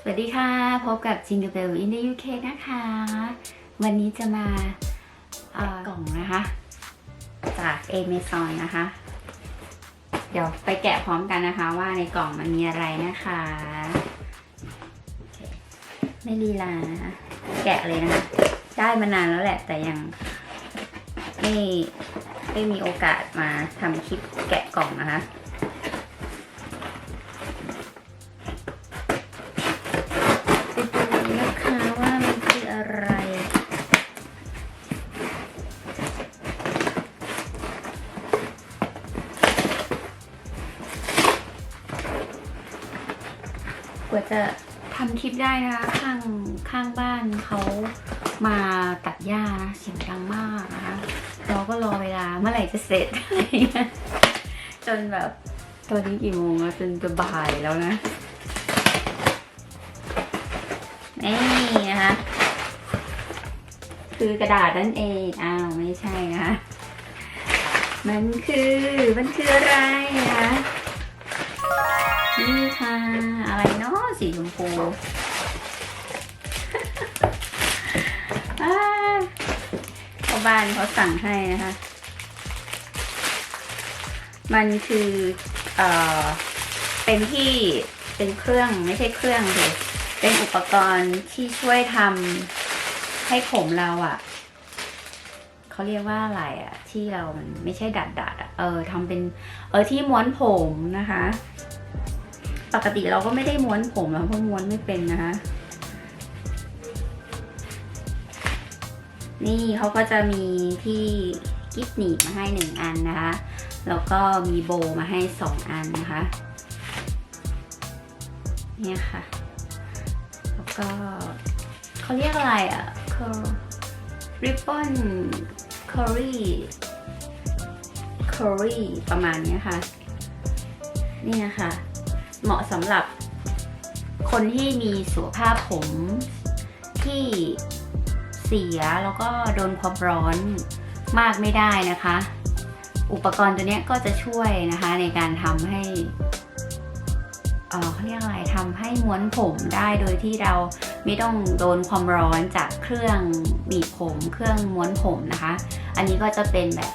สวัสดีค่ะ พบกับ Jingle Bell in the UK นะคะ วันนี้จะมาเอ่อกล่องนะคะ จาก Amazon นะคะ เดี๋ยวไปแกะพร้อมกันนะคะ ว่าในกล่องมันมีอะไรนะคะโอเคไม่ลีลานะคะแกะเลยนะคะ ได้มานานแล้วแหละ แต่ยังไม่ไม่มีโอกาสมาทำคลิปแกะกล่องนะคะ กว่าจะทำคลิปได้นะคะ ข้างข้างบ้านเขามาตัดหญ้านะเสียงดังมากนะคะเราก็รอเวลาเมื่อไหร่จะเสร็จอะไรเงี้ยจนแบบตอนนี้กี่โมงแล้วจนจะบ่ายแล้วนะนี่นะคะคือกระดาษนั่นเองอ้าวไม่ใช่นะคะมันคือมันคืออะไรนะคะนี่ค่ะอะไรเนาะ สีชมพูพ่อบ้านเขาสั่งให้นะคะ มันคือเอ่อเป็นที่เป็นเครื่องไม่ใช่เครื่องเลยเป็นอุปกรณ์ที่ช่วยทำให้ผมเราอะ่ะเขาเรียกว่าอะไรอะ่ะที่เรามันไม่ใช่ดัดดัดๆอะเออทำเป็นเออที่ม้วนผมนะคะ ปกติเราก็ไม่ได้ม้วนผมแล้วเพราะม้วนไม่เป็นนะคะ นี่เขาก็จะมีที่กิ๊บหนีบมาให้หนึ่งอันนะคะ แล้วก็มีโบมาให้สองอันนะคะ เนี่ยค่ะ แล้วก็เขาเรียกอะไรอะ ribbon curry curry ประมาณนี้ค่ะ นี่นะคะ เหมาะสำหรับคนที่มีสุขภาพผมที่เสียแล้วก็โดนความร้อนมากไม่ได้นะคะ อุปกรณ์ตัวนี้ก็จะช่วยนะคะในการทำให้เอ่อเขาเรียกอะไรทำให้ม้วนผมได้โดยที่เราไม่ต้องโดนความร้อนจากเครื่องบีบผม เครื่องม้วนผมนะคะ อันนี้ก็จะเป็นแบบ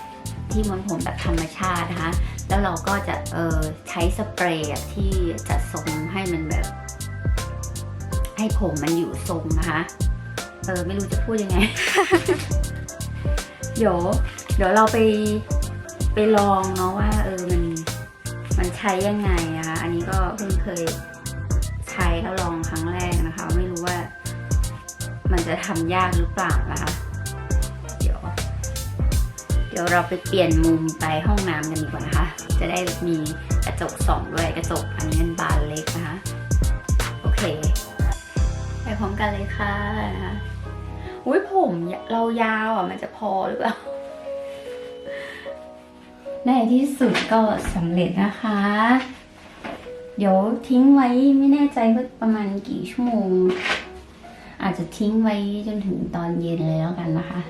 ที่ม้วนผมแบบธรรมชาตินะคะ แล้วเราก็จะเออใช้สเปรย์ที่จะทรงให้มันแบบ ให้ผมมันอยู่ทรงนะคะ เออไม่รู้จะพูดยังไง เดี๋ยว เดี๋ยวเราไปไปลองเนาะว่า เออมันมันใช้ยังไงนะคะ อันนี้ก็เพิ่งเคยใช้แล้วลองครั้งแรกนะคะ ไม่รู้ว่า มันจะทำยากหรือเปล่านะคะ เดี๋ยว เดี๋ยวเราไปเปลี่ยนมุมไปห้องน้ำกันดีกว่านะคะ จะได้มีกระจกสองด้วยกระจกอันนี้มันบานเล็กนะคะ โอเค ไปพร้อมกันเลยค่ะนะคะอุ้ยผมเรายาวอะมันจะพอหรือเปล่า ในที่สุดก็สำเร็จนะคะ เดี๋ยวทิ้งไว้ไม่แน่ใจว่าประมาณกี่ชั่วโมง อาจจะทิ้งไว้จนถึงตอนเย็นเลยแล้วกันนะคะ